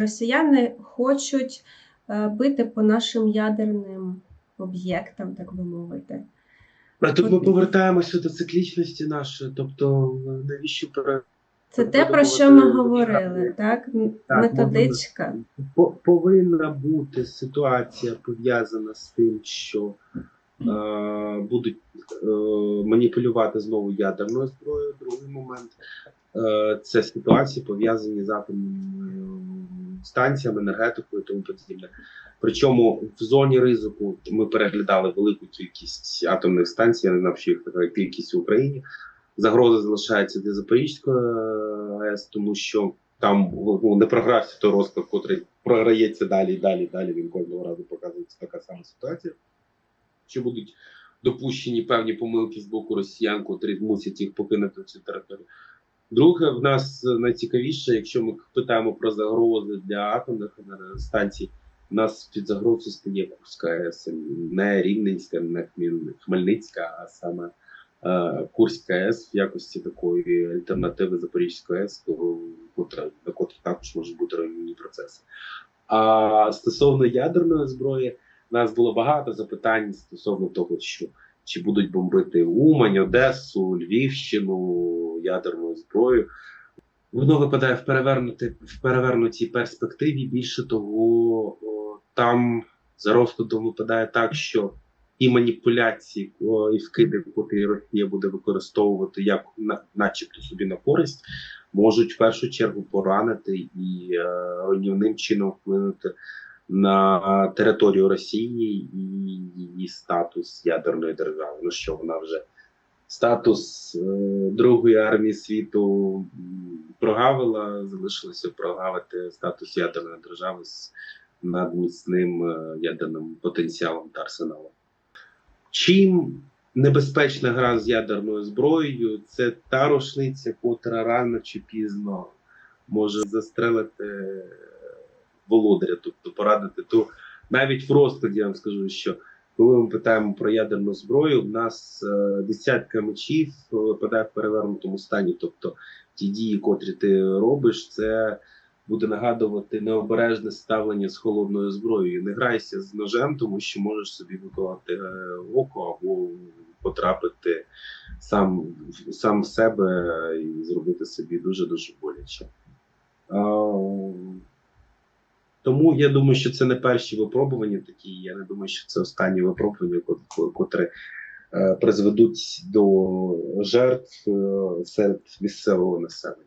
росіяни хочуть е, бити по нашим ядерним об'єктам, так би мовити. А тут ми повертаємося до циклічності нашої, тобто навіщо пере... Це те, про що ми говорили, так? Так, Методичка. По- повинна бути ситуація пов'язана з тим, що е, будуть е, маніпулювати знову ядерною зброєю. Другий момент е, це ситуації пов'язані з атомними станціями, енергетикою тому подібне. Причому в зоні ризику ми переглядали велику кількість атомних станцій, я не знав, що їх така кількість в Україні. Загроза залишається для Запорізької е, АЕС, тому що там ну, не програвся той розклад, котрий програється далі і далі, далі. Він кожного разу показується така сама ситуація. Чи будуть допущені певні помилки з боку росіян, котрі мусять їх покинути цю територію. Друге, в нас найцікавіше, якщо ми питаємо про загрози для атомних станцій, у нас під загрозою стає Курська АЕС, не Рівненська, не Хмельницька, а саме е, Курська АЕС в якості такої альтернативи Запорізької АЕС, на котрі також можуть бути руйнівні процеси. А стосовно ядерної зброї, у нас було багато запитань стосовно того, що чи будуть бомбити Умань, Одесу, Львівщину ядерною зброєю. Воно випадає в перевернути в перевернутій перспективі. Більше того, там за розкладом випадає так, що і маніпуляції, і вкиди, котрі Росія буде використовувати як на, начебто собі на користь, можуть в першу чергу поранити і е, руйнівним чином вплинути на територію Росії і її статус ядерної держави. Ну що вона вже статус е, Другої армії світу прогавила, залишилося прогавити статус ядерної держави з надміцним е, ядерним потенціалом та арсеналом. Чим небезпечна гра з ядерною зброєю, це та рушниця, котра рано чи пізно може застрелити володаря, тобто порадити ту навіть в розкладі я вам скажу, що коли ми питаємо про ядерну зброю, в нас е, десятка мечів випадає в перевернутому стані. Тобто ті дії, котрі ти робиш, це буде нагадувати необережне ставлення з холодною зброєю. Не грайся з ножем, тому що можеш собі виколоти е, око або потрапити сам, сам в себе і зробити собі дуже дуже боляче. Тому я думаю, що це не перші випробування такі. Я не думаю, що це останні випробування, кот- котрі е, призведуть до жертв е, серед місцевого населення.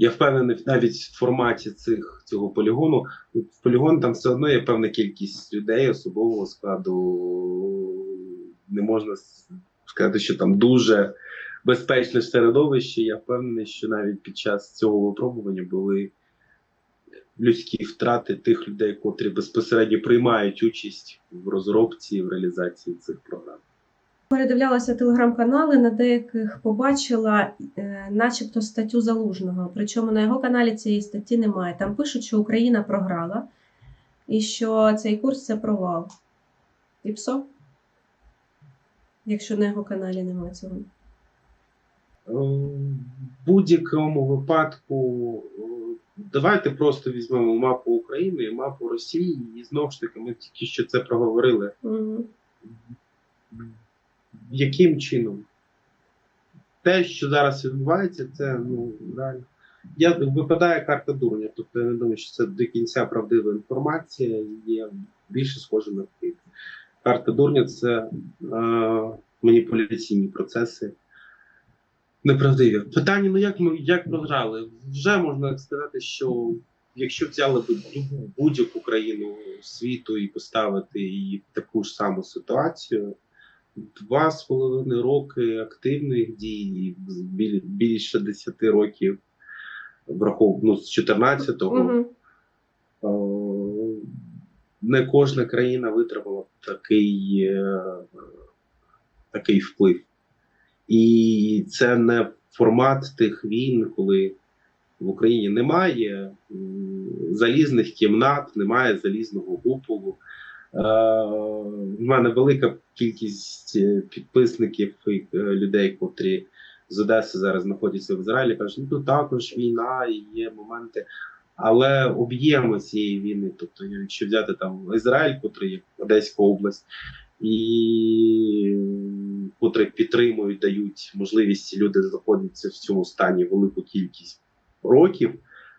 Я впевнений, навіть в форматі цих цього полігону. В полігон там все одно є певна кількість людей, особового складу. Не можна сказати, що там дуже безпечне середовище. Я впевнений, що навіть під час цього випробування були людські втрати тих людей, котрі безпосередньо приймають участь в розробці в реалізації цих програм. Передивлялася телеграм-канали, на деяких побачила е, начебто статтю Залужного. Причому на його каналі цієї статті немає. Там пишуть, що Україна програла і що цей курс це провал. І псо? Якщо на його каналі немає цього. Е, В будь-якому випадку е, давайте просто візьмемо мапу України і мапу Росії, і знову ж таки ми тільки що це проговорили. Мгм. Яким чином? Те, що зараз відбувається, це ну реально. Я випадає карта дурня, тобто я не думаю, що це до кінця правдива інформація, є більше схоже на фейк. Карта дурня це е, маніпуляційні процеси. Неправдиві. Питання: ну як ми як програли? Вже можна сказати, що якщо взяли б будь-яку країну світу і поставити її в таку ж саму ситуацію, два з половиною роки активних дій, більше 10 років врахов... ну, з 14-го. Мгм. Е, Не кожна країна витримала такий, е, такий вплив. І це не формат тих війн, коли в Україні немає залізних кімнат, немає залізного куполу. Е, В мене велика кількість е, підписників і е, людей, котрі з Одеси зараз знаходяться в Ізраїлі, кажуть, ну також війна, і є моменти. Але об'єми цієї війни, тобто, якщо взяти там Ізраїль, котрий є Одеська область, і котрі підтримують, дають можливість люди знаходяться в цьому стані велику кількість років.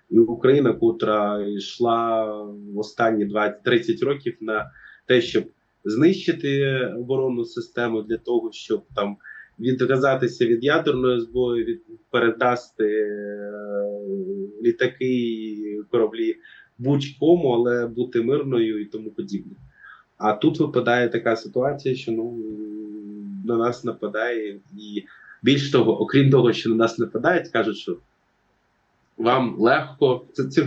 І Україна, котра йшла в останні 20-30 років на те, щоб знищити оборонну систему для того, щоб там відказатися від ядерної зброї, від передасти е, літаки, кораблі будь-кому, але бути мирною і тому подібне. А тут випадає така ситуація, що ну на нас нападає, і більш того, окрім того, що на нас нападають, кажуть, що вам легко. Це це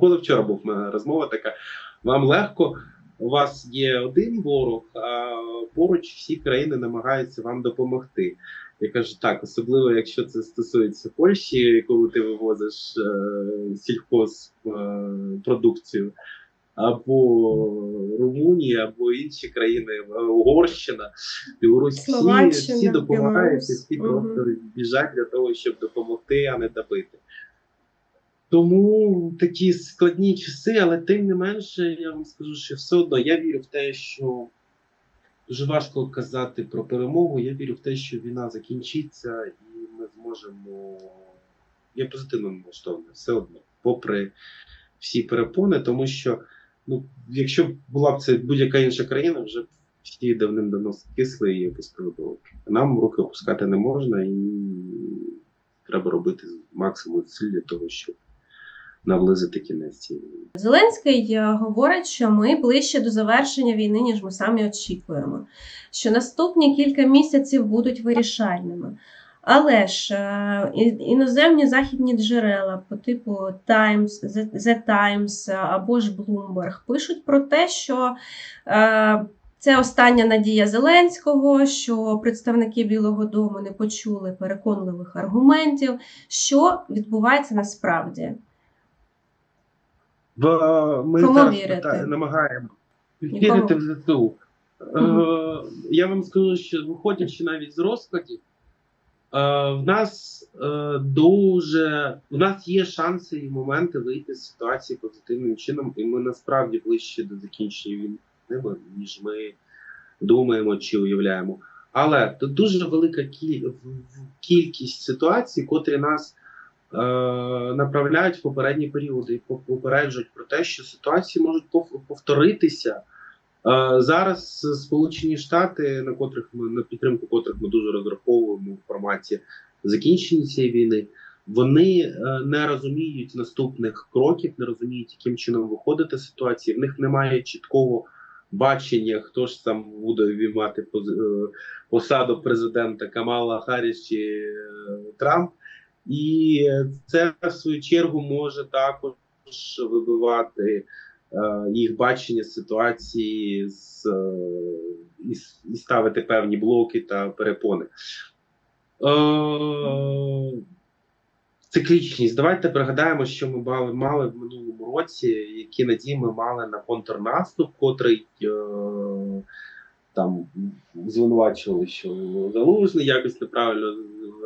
позавчора був в мене розмова така. Вам легко, у вас є один ворог, а поруч всі країни намагаються вам допомогти. Я кажу так, особливо якщо це стосується Польщі, коли ти вивозиш е, сільхозпродукцію, або Румунія, або інші країни, е, Угорщина, Білорусь, всі, Словаччина, всі допомагають, всі просто біжать для того, щоб допомогти, а не добити. Тому такі складні часи, але тим не менше, я вам скажу, що все одно я вірю в те, що дуже важко казати про перемогу. Я вірю в те, що війна закінчиться, і ми зможемо. Я позитивно налаштований все одно, попри всі перепони, тому що ну, якщо б була б це будь-яка інша країна, вже б всі давним-давно скисли і опустили до. Нам руки опускати не можна, і треба робити максимум зусиль для того, щоб наблизити кінець цієї. Зеленський е, говорить, що ми ближче до завершення війни, ніж ми самі очікуємо, що наступні кілька місяців будуть вирішальними. Але ж е, іноземні західні джерела по типу Times, The- Times або ж Bloomberg пишуть про те, що е, це остання надія Зеленського, що представники Білого Дому не почули переконливих аргументів, що відбувається насправді. Ми Кому зараз вірити? намагаємо вірити в ЗСУ. Мгм. я вам скажу, що виходячи навіть з розкладів, в нас е, дуже в нас є шанси і моменти вийти з ситуації позитивним чином, і ми насправді ближче до закінчення війни, ніж ми думаємо чи уявляємо. Але тут дуже велика кількість ситуацій, котрі нас е, направляють в попередні періоди попереджують про те, що ситуації можуть пов- повторитися. Е, зараз Сполучені Штати, на котрих ми на підтримку котрих ми дуже розраховуємо в форматі закінчення цієї війни, вони е, не розуміють наступних кроків, не розуміють, яким чином виходити з ситуації. В них немає чіткого бачення, хто ж там буде обіймати поз- е, посаду президента Камала Харріс чи Трамп. І це в свою чергу може також вибивати їх бачення ситуації з, е, і, і ставити певні блоки та перепони. Е, циклічність. Давайте пригадаємо, що ми мали, мали в минулому році, які надії ми мали на контрнаступ, котрий е, там звинувачували, що залужний якось неправильно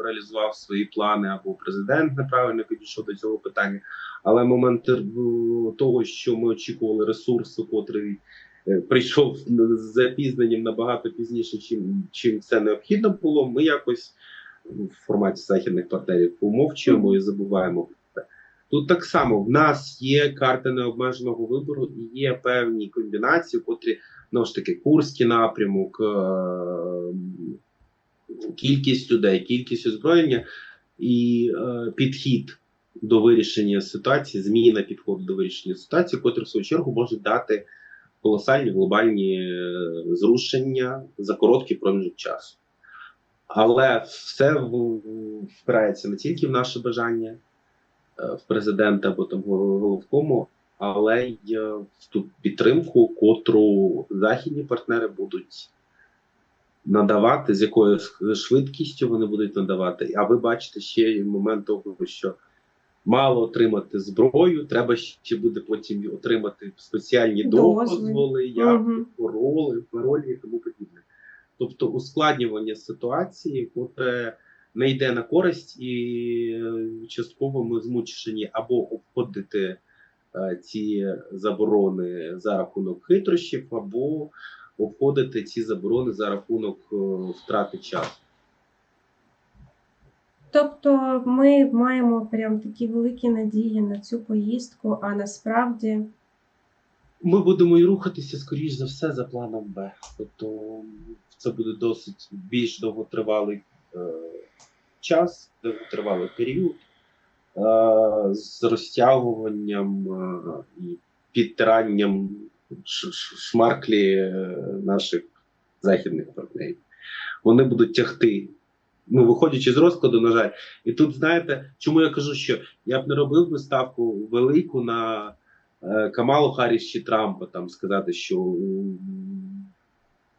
реалізував свої плани, або президент неправильно підійшов до цього питання. Але момент е, того, що ми очікували ресурсу, котрий е, прийшов з запізненням набагато пізніше, чим, чим це необхідно було, ми якось в форматі західних партнерів помовчуємо і забуваємо. Тут так само в нас є карти необмеженого вибору і є певні комбінації, котрі знову ж таки курський напрямок, е, кількість людей, кількість озброєння і е, підхід до вирішення ситуації, зміна підходу до вирішення ситуації, котрі в свою чергу можуть дати колосальні глобальні е, зрушення за короткий проміжок часу. Але все впирається не тільки в наше бажання, е, в президента або там головкому, але й е, в ту підтримку, котру західні партнери будуть надавати, з якою швидкістю вони будуть надавати. А ви бачите ще й момент того, що мало отримати зброю, треба ще буде потім отримати спеціальні Дозвіл. дозволи, як пароли, паролі і тому подібне. Тобто ускладнювання ситуації, котре не йде на користь, і е, частково ми змушені або обходити е, ці заборони за рахунок хитрощів, або обходити ці заборони за рахунок е, втрати часу. Тобто ми маємо прям такі великі надії на цю поїздку, а насправді Ми будемо і рухатися, скоріш за все, за планом Б. Тобто це буде досить більш довготривалий е, час, довготривалий період е, з розтягуванням е, і підтиранням шмарклі е, наших західних партнерів. Вони будуть тягти. Ну, виходячи з розкладу, на жаль, і тут знаєте, чому я кажу, що я б не робив би ставку велику на е, Камалу Харріс чи Трампа, там сказати, що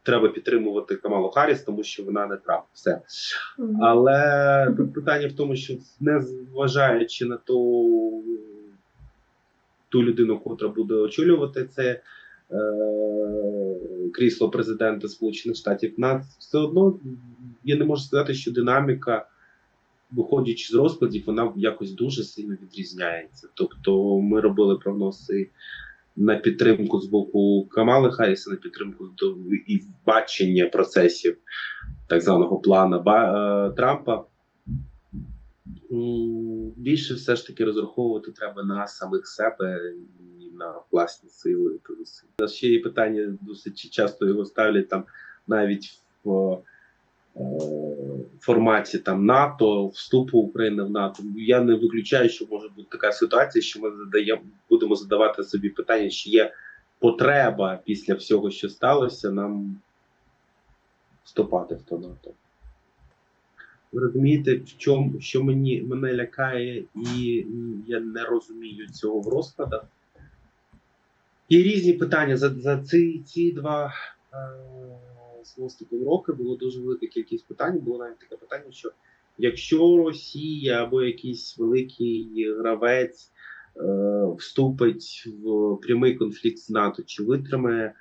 треба підтримувати Камалу Харріс, тому що вона не Трамп. Все. Але тут питання в тому, що не зважаючи на ту, ту людину, котра буде очолювати це крісло президента Сполучених Штатів, нас все одно я не можу сказати, що динаміка, виходячи з розкладів, вона якось дуже сильно відрізняється. Тобто ми робили прогнози на підтримку з боку Камали Харріса, на підтримку і бачення процесів так званого плана е, Трампа. Більше все ж таки розраховувати треба на самих себе на власні сили. та зусилля. Ще є питання, досить часто його ставлять там навіть в е, форматі там НАТО, вступу України в НАТО. Я не виключаю, що може бути така ситуація, що ми задаємо, будемо задавати собі питання, чи є потреба після всього, що сталося, нам вступати в то НАТО. Ви розумієте, в чому, що мені мене лякає, і я не розумію цього в розкладах. Є різні питання. За, за ці, ці два е, роки було дуже велика кількість питань. Було навіть таке питання, що якщо Росія або якийсь великий гравець е, вступить в прямий конфлікт з НАТО, чи витримає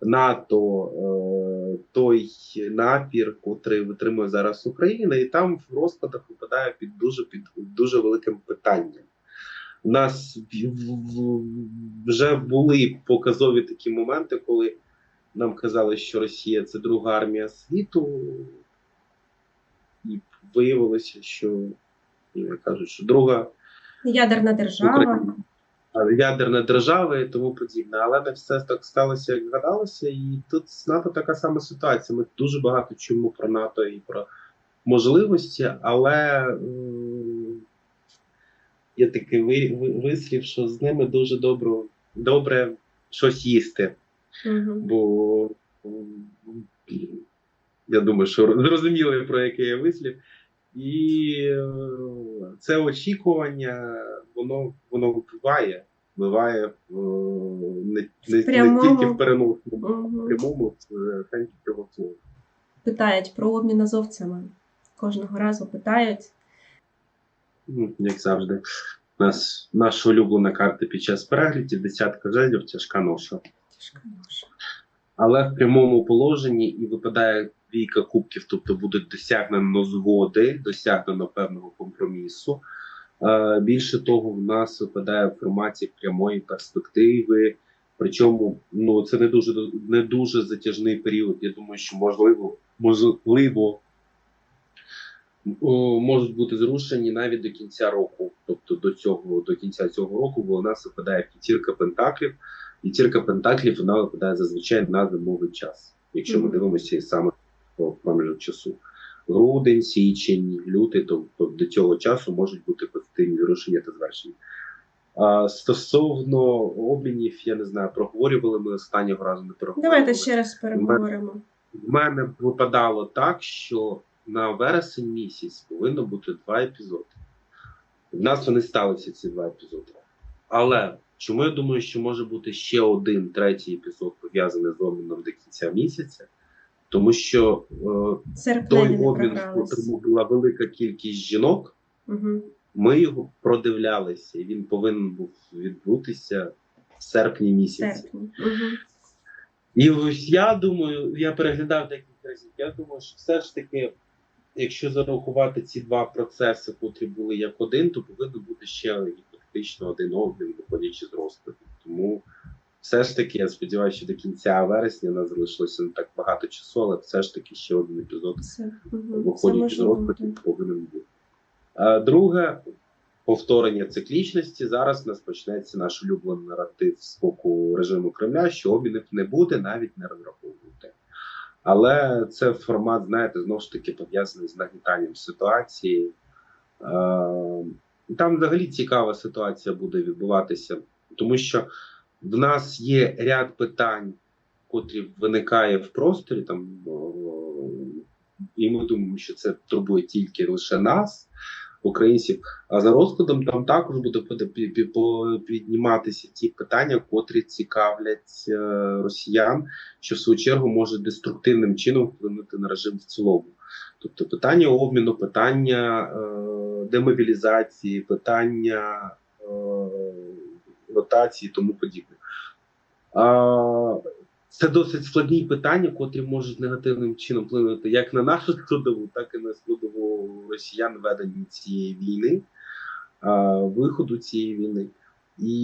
НАТО е, той напір, котрий витримує зараз Україна, і там в розкладах випадає під дуже під дуже великим питанням. У нас вже були показові такі моменти, коли нам казали, що Росія це друга армія світу, і виявилося, що я кажу, що друга ядерна держава. Україна. ядерна держава і тому подібне. Але не все так сталося, як гадалося. І тут з НАТО така сама ситуація. Ми дуже багато чуємо про НАТО і про можливості, але є такий ви- ви- вислів, що з ними дуже добре, добре щось їсти. Мгм. Бо я думаю, що зрозуміли, про який я вислів. І е, це очікування, воно воно впливає, впливає е, не, не, не тільки в переносному, в прямому е, цього. Питають про обмін азовцями. Кожного разу питають. Як завжди, у нас наша улюблена карта під час переглядів, десятка жезлів, тяжка ноша. Тяжка ноша. але в прямому положенні і випадає двійка кубків, тобто буде досягнено згоди, досягнено певного компромісу. Е, Більше того, в нас випадає в форматі прямої перспективи. Причому ну це не дуже не дуже затяжний період. Я думаю, що можливо, можливо можуть бути зрушені навіть до кінця року. Тобто до цього до кінця цього року, бо у нас випадає п'ятірка пентаклів. П'ятірка пентаклів вона випадає зазвичай на зимовий час, якщо ми дивимося саме по проміжок часу. Грудень, січень, лютий, тобто до цього часу можуть бути позитивні зрушення та звершення. А стосовно обмінів, я не знаю, проговорювали ми останнього разу не проговорювали. Давайте ще раз переговоримо. В мене випадало так, що на вересень місяць повинно бути два епізоди. В нас вони сталися ці два епізоди. Але чому я думаю, що може бути ще один третій епізод пов'язаний з обміном до кінця місяця? Тому що е, той обмін, була велика кількість жінок, Угу. ми його продивлялися, і він повинен був відбутися в серпні місяці. Серпні. Угу. І ось я думаю, я переглядав декілька разів. Я думаю, що все ж таки, якщо зарахувати ці два процеси, котрі були як один, то повинно бути ще фактично один обмін, виходячи з розкладу. Тому все ж таки, я сподіваюся, що до кінця вересня нас залишилося не так багато часу, але все ж таки ще один епізод виходять з розкладу повинен бути. А, друге, повторення циклічності. Зараз у нас почнеться наш улюблений наратив з боку режиму Кремля, що обмінів не буде, навіть не розраховуйте. Але це формат, знаєте, знову ж таки пов'язаний з нагнітанням ситуації. Е, Там взагалі цікава ситуація буде відбуватися, тому що в нас є ряд питань, котрі виникає в просторі, там, і ми думаємо, що це турбує тільки лише нас, українців. А за розкладом там також буде підніматися ті питання, котрі цікавлять е, росіян, що в свою чергу може деструктивним чином вплинути на режим в цілому. Тобто питання обміну, питання е, демобілізації, питання е, ротації тому подібне. А, це досить складні питання, котрі можуть негативним чином вплинути як на нашу складову, так і на складову росіян ведення цієї війни, виходу цієї війни. І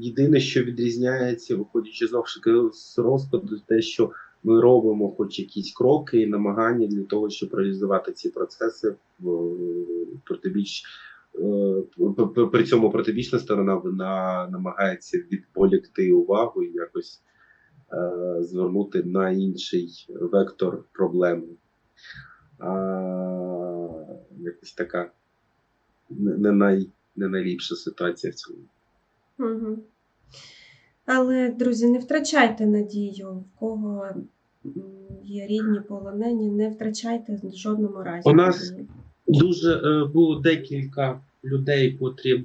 єдине, що відрізняється, виходячи знову ж таки з розкладу, те, що ми робимо хоч якісь кроки і намагання для того, щоб реалізувати ці процеси в протибіч. е, При цьому протибічна сторона вона намагається відволікти увагу і якось звернути на інший вектор проблеми. А, якось така не, не, най, не найліпша ситуація в цьому. Угу. Але, друзі, не втрачайте надію, в кого є рідні полонені, не втрачайте в жодному разі. У нас- Дуже е, було декілька людей, котрі.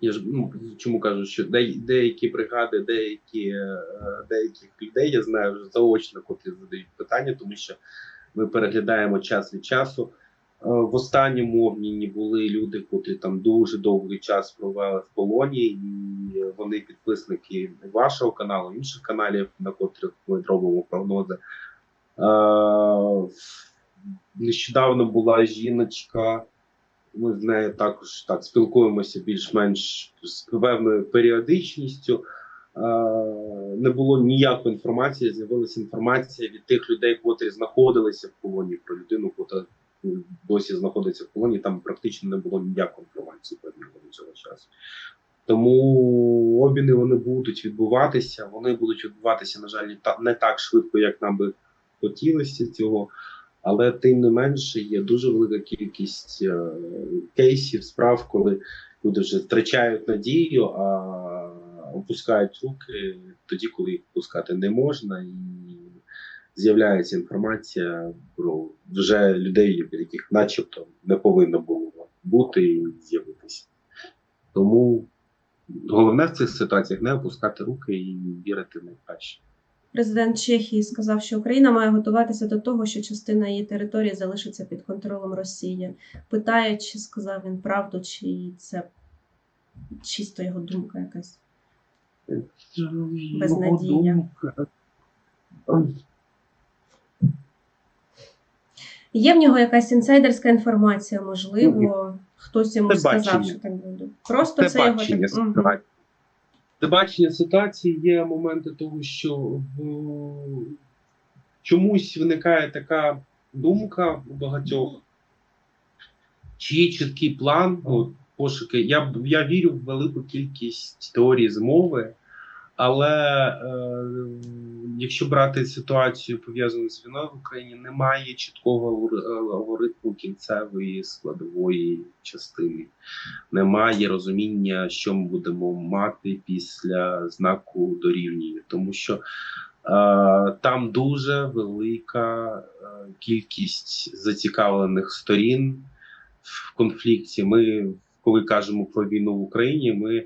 Я ж ну, чому кажу, що де, деякі бригади, деякі, е, деяких людей я знаю вже заочно, котрі задають питання, тому що ми переглядаємо час від часу. Е, В останньому обміні були люди, котрі там дуже довгий час провели в полоні, і вони підписники вашого каналу, інших каналів, на котрих ми робимо прогнози. Е, Нещодавно була жіночка, ми з нею також так спілкуємося більш-менш з певною періодичністю. Е, Не було ніякої інформації, з'явилася інформація від тих людей, котрі знаходилися в полоні, про людину, яка досі знаходиться в полоні. Там практично не було ніякої інформації до цього часу. Тому обміни вони будуть відбуватися. Вони будуть відбуватися, на жаль, не так швидко, як нам би хотілося цього. Але тим не менше є дуже велика кількість е, кейсів, справ, коли люди вже втрачають надію, а опускають руки тоді, коли їх опускати не можна, і з'являється інформація про вже людей, яких начебто не повинно було бути і з'явитися. Тому головне в цих ситуаціях не опускати руки і вірити найкраще. Президент Чехії сказав, що Україна має готуватися до того, що частина її території залишиться під контролем Росії. Питає, чи сказав він правду, чи це чисто його думка якась. Безнадія. Є в нього якась інсайдерська інформація, можливо, хтось йому сказав, що так буде. Просто це, Це його так. Бачення ситуації є моменти того, що в... чомусь виникає така думка у багатьох, чи чіткий план, от, пошуки. Я, я вірю в велику кількість теорій змови, але е, якщо брати ситуацію пов'язану з війною в Україні, немає чіткого алгори- алгоритму кінцевої складової частини немає розуміння, що ми будемо мати після знаку дорівнює, тому що е, там дуже велика е, кількість зацікавлених сторін в конфлікті. Ми, коли кажемо про війну в Україні, ми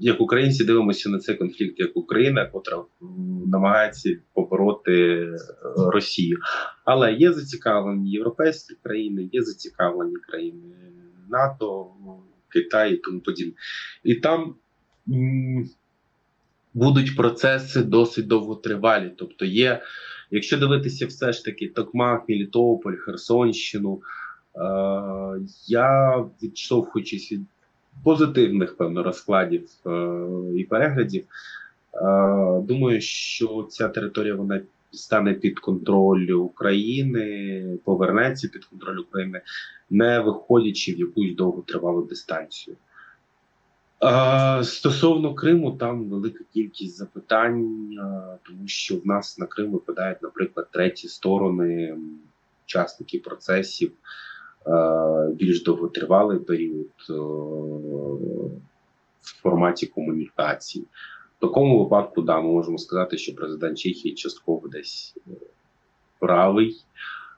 як українці дивимося на цей конфлікт як Україна, котра намагається побороти е, Росію. Але є зацікавлені європейські країни, є зацікавлені країни НАТО, Китай і тому подібне. І там будуть процеси досить довготривалі. Тобто, є, якщо дивитися все ж таки Токмак, Мелітополь, Херсонщину, Я, відштовхуючись від позитивних певно розкладів е, і переглядів, е, думаю, що ця територія вона стане під контроль України, повернеться під контроль України, не виходячи в якусь довготривалу дистанцію. Е, Стосовно Криму, там велика кількість запитань, тому що в нас на Крим випадають, наприклад, треті сторони, учасники процесів, більш довготривалий період е, в форматі комунікації. В такому випадку, да, ми можемо сказати, що президент Чехії частково десь е, правий,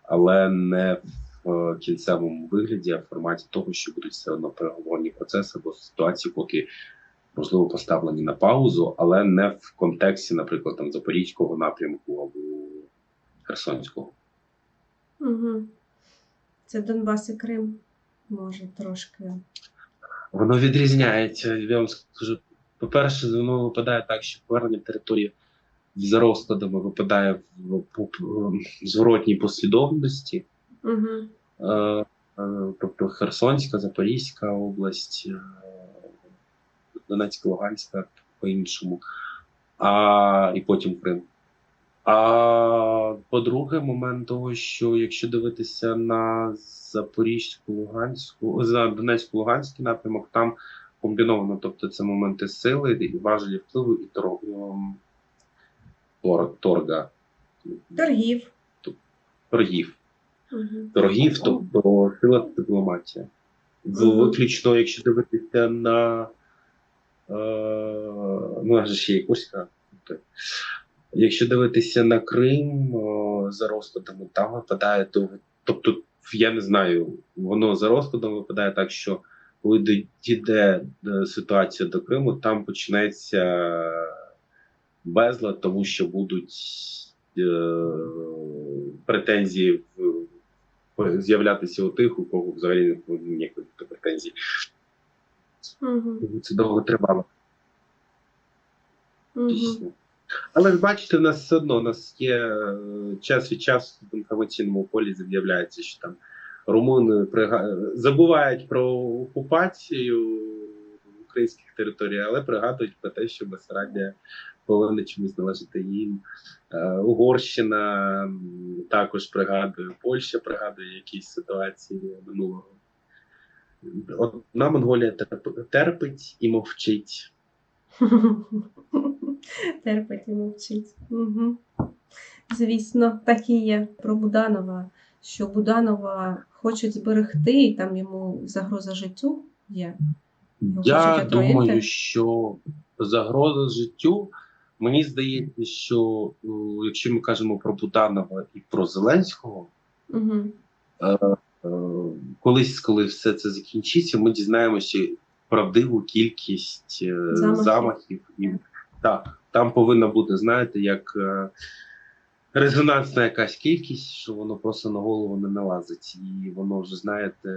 але не в е, кінцевому вигляді, а в форматі того, що будуть все одно переговорні процеси або ситуації, поки можливо поставлені на паузу, але не в контексті, наприклад, там Запорізького напрямку або Херсонського. Угу. Це Донбас і Крим. Може трошки. Воно відрізняється. Я вам скажу, по-перше, воно випадає так, що повернення території за розкладами випадає в зворотній послідовності. Угу. Тобто Херсонська, Запорізька область, е, Донецька, Луганська по-іншому, а, і потім Крим. А по-друге, момент того, що якщо дивитися на Запорізьку, Луганську, за Донецьку, Луганський напрямок, там комбіновано, тобто це моменти сили, і важелі впливу і тор- ем, тор- торга, Торгів. торгів. Угу. торгів, тобто сила дипломатія. Мгм. Виключно, якщо дивитися на е, ну, ще є Курська. Якщо дивитися на Крим за розкладами, там випадає то, тобто, я не знаю, воно за розкладом випадає так, що коли дійде е, ситуація до Криму, там почнеться безлад, тому що будуть е, претензії з'являтися у тих, у кого взагалі не повинні ніякої бути претензій. Угу. Це довго тривало. Угу. Але ж бачите, в нас все одно у нас є е, час від часу в інформаційному полі з'являється, що там румуни забувають про окупацію українських територій, але пригадують про те, що Бесарабія повинна чомусь належати їм. Е, Угорщина також пригадує, Польща пригадує якісь ситуації минулого. Одна Монголія терпить і мовчить. Терпить і мовчить. Угу. Звісно, так і є про Буданова, що Буданова хочуть зберегти, і там йому загроза життю є. Його Я думаю, що загроза життю. Мені здається, що е, якщо ми кажемо про Буданова і про Зеленського, Угу. е, е, колись, коли все це закінчиться, ми дізнаємося правдиву кількість е, Замахів. замахів. І, так, там повинна бути, знаєте, як е, резонансна якась кількість, що воно просто на голову не налазить. І воно вже, знаєте,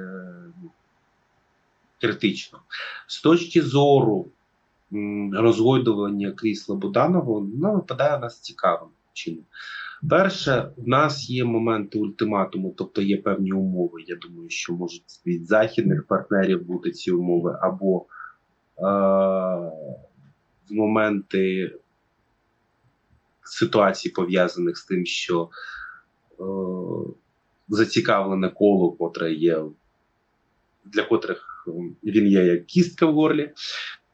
ну, критично. З точки зору розгойдування крісла Буданова, воно випадає нас цікавим чином. Перше, в нас є моменти ультиматуму, тобто є певні умови. Я думаю, що можуть від західних партнерів бути ці умови, або е- в моменти ситуацій, пов'язаних з тим, що е- зацікавлене коло, котре є, для котрих він є як кістка в горлі.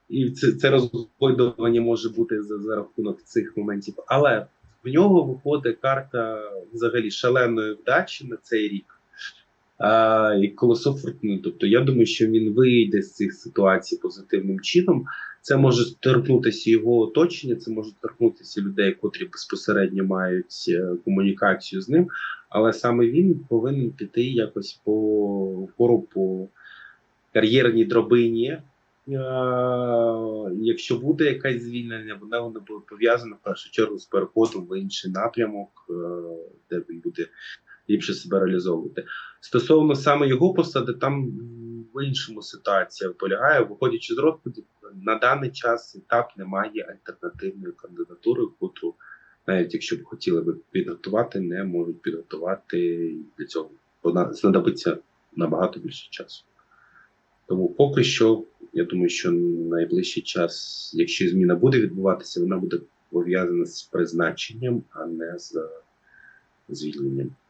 І це, це розгойдування може бути за, за рахунок цих моментів. Але в нього виходить карта взагалі шаленої вдачі на цей рік. І колесо фортуни. Тобто я думаю, що він вийде з цих ситуацій позитивним чином. Це може торкнутися його оточення, це може торкнутися людей, котрі безпосередньо мають е, комунікацію з ним. Але саме він повинен піти якось по вгору по кар'єрній дробині. Е, Якщо буде якесь звільнення, воно воно буде пов'язано в першу чергу з переходом в інший напрямок, е, де він буде ліпше себе реалізовувати. Стосовно саме його посади, там в іншому ситуація полягає, виходячи з розкладів, на даний час етап немає альтернативної кандидатури, котру навіть якщо б хотіли би підготувати, не можуть підготувати І для цього. Вона знадобиться набагато більше часу. Тому поки що, я думаю, що найближчий час, якщо зміна буде відбуватися, вона буде пов'язана з призначенням, а не з звільненням.